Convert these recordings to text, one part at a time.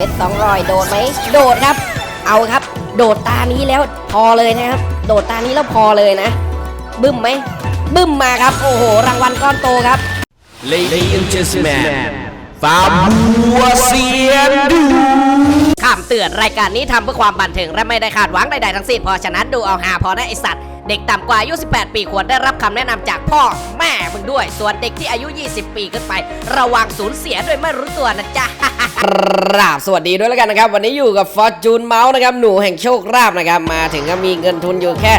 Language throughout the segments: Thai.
เอสสองรอยโดดไหมโดดครับ เอาครับ โดดตานี้แล้วพอเลยนะครับ โดดตานี้แล้วพอเลยนะ บึ้มไหมบึ้มมาครับ โอ้โห รางวัลก้อนโตครับ Ladies and gentlemen ฟาบัวเซียนดูคำเตือนรายการนี้ทำเพื่อความบันเทิงและไม่ได้คาดหวังใดๆทั้งสิ้นเพราะฉะนั้นดูเอาหาพอนะไอสัตว์ เด็กต่ำกว่าอายุ 18 ปีควรได้รับคำแนะนำจากพ่อแม่มึงด้วย ส่วนเด็กที่อายุ 20 ปีขึ้นไป ระวังสูญเสียโดยไม่รู้ตัวนะจ๊ะราบสวัสดีด้วยแล้วกันนะครับ วันนี้อยู่กับ Fortune Mouse นะครับ หนูแห่งโชคราบนะครับ มาถึงก็มีเงินทุนอยู่แค่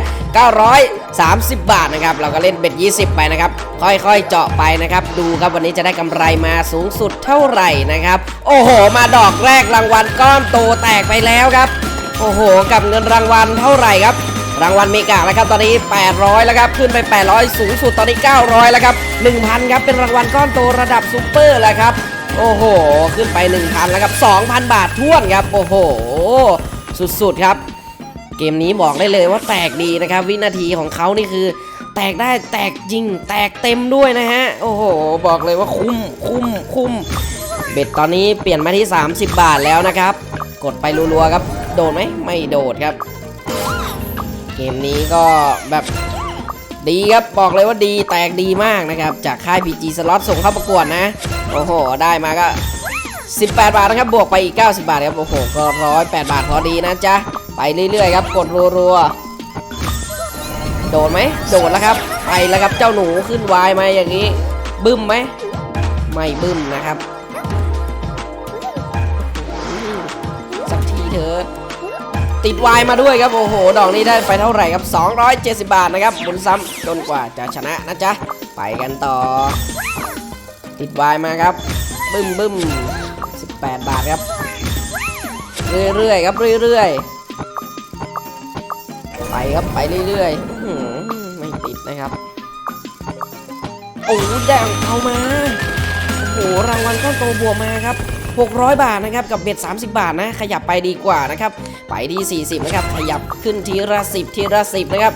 930 บาทนะครับ เราก็เล่นเบ็ด 20 ไปนะครับ ค่อยๆ เจาะไปนะครับ ดูครับวันนี้จะได้กำไรมาสูงสุดเท่าไหร่นะครับ โอ้โห มาดอกแรกรางวัลก้อนโตแตกไปแล้วครับ โอ้โห กับเงินรางวัลเท่าไหร่ครับ รางวัลเมกาแล้วครับตอนนี้ 800 แล้วครับขึ้นไป 800 สูงสุดตอนนี้ 900 แล้วครับ 1,000 ครับเป็นรางวัลก้อนโตระดับซูเปอร์แล้วครับ โอ้โห ขึ้นไป 1,000 แล้วครับ 2,000 บาทท้วนครับ โอ้โห สุดๆครับ เกมนี้บอกได้เลยว่าแตกดีนะครับ วินาทีของเขานี่คือ แตกได้แตกจริง แตกเต็มด้วยนะฮะ โอ้โห บอกเลยว่าคุ้มคุ้มคุ้มเบ็ดตอนนี้เปลี่ยนมาที่ 30 บาทแล้วนะครับ กดไปรัวๆครับ โดดไหมไม่โดดครับ เกมนี้ก็แบบดีครับบอกเลยว่าดีแตกดีมากนะครับ จากค่าย BG Slot ส่งเข้าประกวดนะ โอ้โห ได้มาก็ 18 บาทนะครับ บวกไปอีก 90 บาทครับ โอ้โห ก็ร้อยแปดบาทพอดีนะจ๊ะ ไปเรื่อยๆครับ กดรัวๆ โดดไหม โดดแล้วครับ ไปแล้วครับ เจ้าหนูขึ้นวายมาอย่างนี้ บึ้มไหม ไม่บึ้มนะครับ สักทีเถิด ติดวายมาด้วยครับ โอ้โห ดอกนี้ได้ไปเท่าไหร่ครับ 270 บาทนะครับหมุนซ้ำจนกว่าจะชนะนะจ๊ะ ไปกันต่อ ติดวายมาครับ บึ้มบึ้ม18 บาทครับ เรื่อยๆครับเรื่อยๆ ไปครับไปเรื่อยๆไม่ติดนะครับ โอ้แดงเอามา หรางวัลก้อนโตบวกมาครับ600 บาทนะครับกับเบ็ด30 บาทนะขยับไปดีกว่านะครับไปที่ 40 นะครับ ขยับขึ้นทีละ10ทีละ10 นะครับ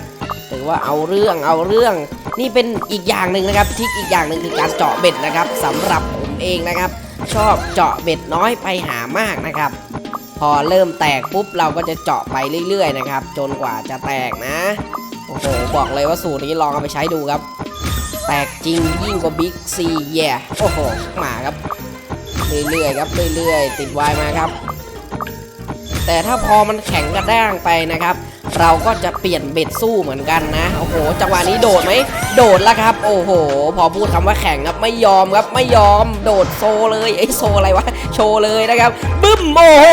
ถือว่าเอาเรื่องเอาเรื่อง นี่เป็นอีกอย่างหนึ่งนะครับทิกอีกอย่างหนึ่งคือการเจาะเบ็ดนะครับสำหรับผมเองนะครับ ชอบเจาะเบ็ดน้อยไปหามากนะครับ พอเริ่มแตกปุ๊บเราก็จะเจาะไปเรื่อยๆนะครับ จนกว่าจะแตกนะโอ้โหบอกเลยว่าสูตรนี้ลองเอาไปใช้ดูครับ แตกจริงยิ่งกว่าบิ๊กซีแย่โอ้โหมาครับ เรื่อยๆครับเรื่อยๆ ติดวายมาครับ แต่ถ้าพอมันแข็งกระด้างไปนะครับ เราก็จะเปลี่ยนเบ็ดสู้เหมือนกันนะโอ้โหจังหวะนี้โดดไหมโดดแล้วครับ โอ้โห พอพูดคำว่าแข็งครับไม่ยอมครับไม่ยอมโดดโซเลยไอโซอะไรวะโชว์เลยนะครับบึ้มโอ้โห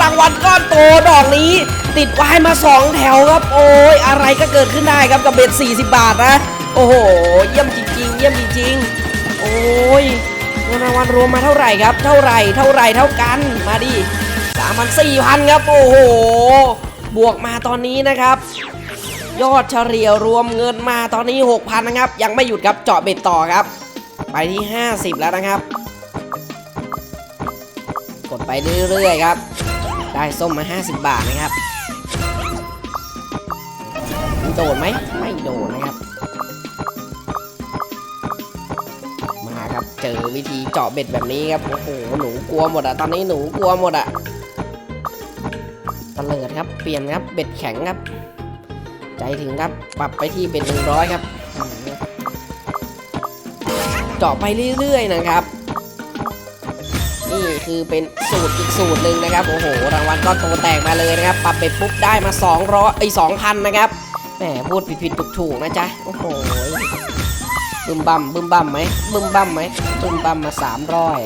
รางวัลก้อนโตดอกนี้ ติดวายมาสองแถวครับ โอ้ยอะไรก็เกิดขึ้นได้ครับกับเบ็ด40 บาทนะ โอ้โห เยี่ยมจริงๆ เยี่ยมจริงๆ โอ้ยเงินรางวัลรวมมาเท่าไหร่ครับ เท่าไหร่ เท่าไหร่ เท่ากัน มาดิสามพันสี่พันครับ โอ้โห บวกมาตอนนี้นะครับ ยอดเฉลี่ยรวมเงินมาตอนนี้ 6,000 นะครับ ยังไม่หยุดครับ เจาะเบ็ดต่อครับ ไปที่ 50 แล้วนะครับ กดไปเรื่อยๆครับ ได้ส้มมา 50 บาทนะครับ โดนไหม ไม่โดนนะครับ เจอวิธีเจาะเบ็ดแบบนี้ครับโอ้โหหนูกลัวหมดอะตอนนี้หนูกลัวหมดอะตะเลิดครับเปลี่ยนครับเบ็ดแข็งครับ ใจถึงครับปรับไปที่เบ็ดหนึ่งร้อยครับ เจาะไปเรื่อยๆนะครับ นี่คือเป็นสูตรอีกสูตรหนึ่งนะครับโอ้โหรางวัลก้อนโตแตกมาเลยนะครับ ปรับเบ็ดปุ๊บได้มา200ไอ้สองพันนะครับแหมพูดผิดๆถูกๆนะจ๊ะโอ้โห บึมบัมบึมบัมไหมบึมบัมไหมบึมบัมมาสามร้อย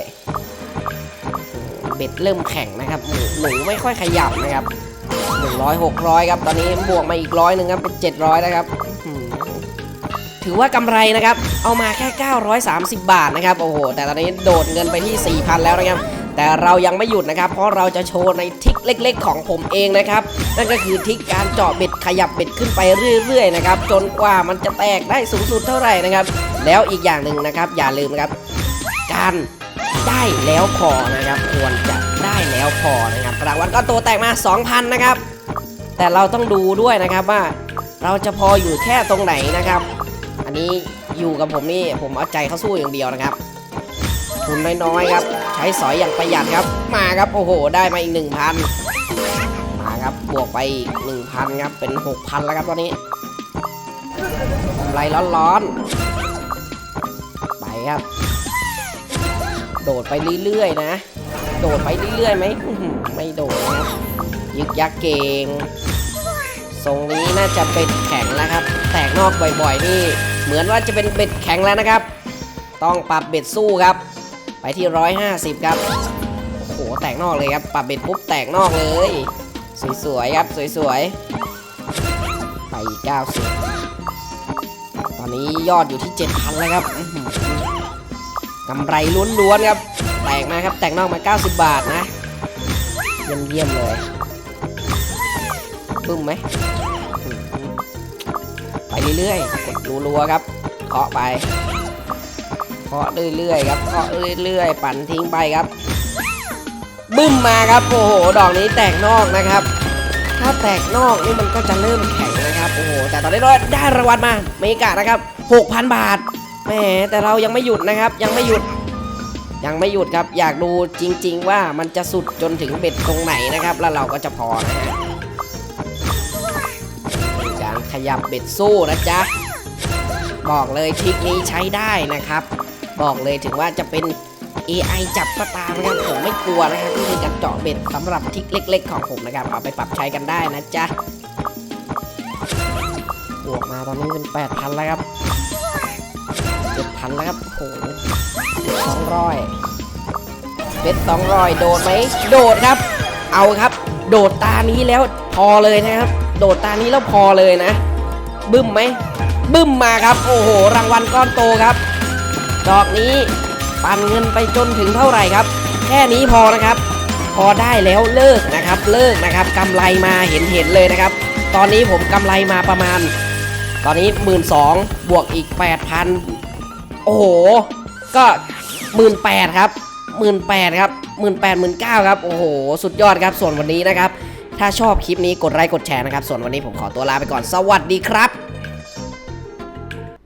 เบ็ดเริ่มแข็งนะครับหนูหนูไม่ค่อยขยับนะครับหนึ่งร้อยหกร้อยครับ ตอนนี้บวกมาอีกร้อยหนึ่งครับเป็นเจ็ดร้อยนะครับถือว่ากำไรนะครับ เอามาแค่ 930 บาทนะครับ โอ้โห แต่ตอนนี้โดดเงินไปที่ 4,000 แล้วนะครับ แต่เรายังไม่หยุดนะครับ เพราะเราจะโชว์ในทิกเล็ก ๆ ของผมเองนะครับ นั่นก็คือทิกการเจาะเบ็ดขยับเบ็ดขึ้นไปเรื่อยๆนะครับจนกว่ามันจะแตกได้สูงสุดเท่าไหร่นะครับ แล้วอีกอย่างหนึ่งนะครับ อย่าลืมนะครับ การได้แล้วพอนะครับ ควรจะได้แล้วพอนะครับรางวัลก็โตแตกมา 2,000 นะครับ แต่เราต้องดูด้วยนะครับว่าเราจะพออยู่แค่ตรงไหนนะครับ อันนี้อยู่กับผมนี่ผมเอาใจเข้าสู้อย่างเดียวนะครับทุนน้อยๆครับ ช้สอยอย่างประหยัดครับ มาครับโอ้โห ได้มาอีก 1,000มาครับบวกไปอีก1,000ครับเป็น 6,000 แล้วครับตอนนี้กำไรร้อนๆไปครับ โดดไปเรื่อยๆนะ โดดไปเรื่อยๆไหมไม่โดดนะยึกยักเก่งทรงนี้น่าจะเป็นแข็งแล้วครับ แตกนอกบ่อยๆนี่ เหมือนว่าจะเป็นเบ็ดแข็งแล้วนะครับ ต้องปรับเบ็ดสู้ครับ ไปที่ 150 ครับ โอ้โห แตกนอกเลยครับ ปรับเบ็ดปุ๊บแตกนอกเลย สวยๆครับ สวยๆ ไปอีก90 ตอนนี้ยอดอยู่ที่ 7,000 แล้วครับกำไรล้วนๆครับ แตกมาครับ แตกนอกมา 90 บาทนะ เยี่ยมเยี่ยมเลยปึ้มไหม ไปเรื่อยๆ กดรัวๆครับ เคาะไปาะเรื่อยๆครับเคาะเรื่อยๆ ปั่นทิ้งไปครับ บึ้มมาครับ โอ้โห ดอกนี้แตกนอกนะครับ ถ้าแตกนอกนี่มันก็จะเริ่มแข็งนะครับ โอ้โห แต่ตอนนี้เราได้รางวัลมาเมกานะครับ 6,000 บาท แหม แต่เรายังไม่หยุดนะครับ ยังไม่หยุด ยังไม่หยุดครับ อยากดูจริง ๆ ว่ามันจะสุดจนถึงเบ็ดตรงไหนนะครับ แล้วเราก็จะพอนะฮะการขยับเบ็ดสู้นะจ๊ะ บอกเลยทริคนี้ใช้ได้นะครับ บอกเลยถึงว่าจะเป็น AI จับก็ตามนะครับผมไม่กลัวนะครับนี่คือการเจาะเบ็ดสำหรับทริคเล็ก ๆ ของผมนะครับเอาไปปรับใช้กันได้นะจ๊ะบวกมาตอนนี้เป็น8,000แล้วครับ7,000แล้วครับโอ้สองร้อยเบ็ดสองร้อยโดดไหมโดดครับ เอาครับ โดดตานี้แล้วพอเลยนะครับ โดดตานี้แล้วพอเลยนะ บึ้มไหมบึ้มมาครับ โอ้โห รางวัลก้อนโตครับ ดอกนี้ปั่นเงินไปจนถึงเท่าไหร่ครับ แค่นี้พอนะครับ พอได้แล้วเลิกนะครับ เลิกนะครับกำไรมาเห็นเห็นเลยนะครับ ตอนนี้ผมกำไรมาประมาณ ตอนนี้1 2ื่นสองบวกอีก8,000โอ้โห ก็หมื่นแปดครับหมื่นแปดครับหมื่นแปดหมื่นเก้าครับ โอ้โห สุดยอดครับ ส่วนวันนี้นะครับ ถ้าชอบคลิปนี้กดไลค์กดแชร์นะครับ ส่วนวันนี้ผมขอตัวลาไปก่อน สวัสดีครับ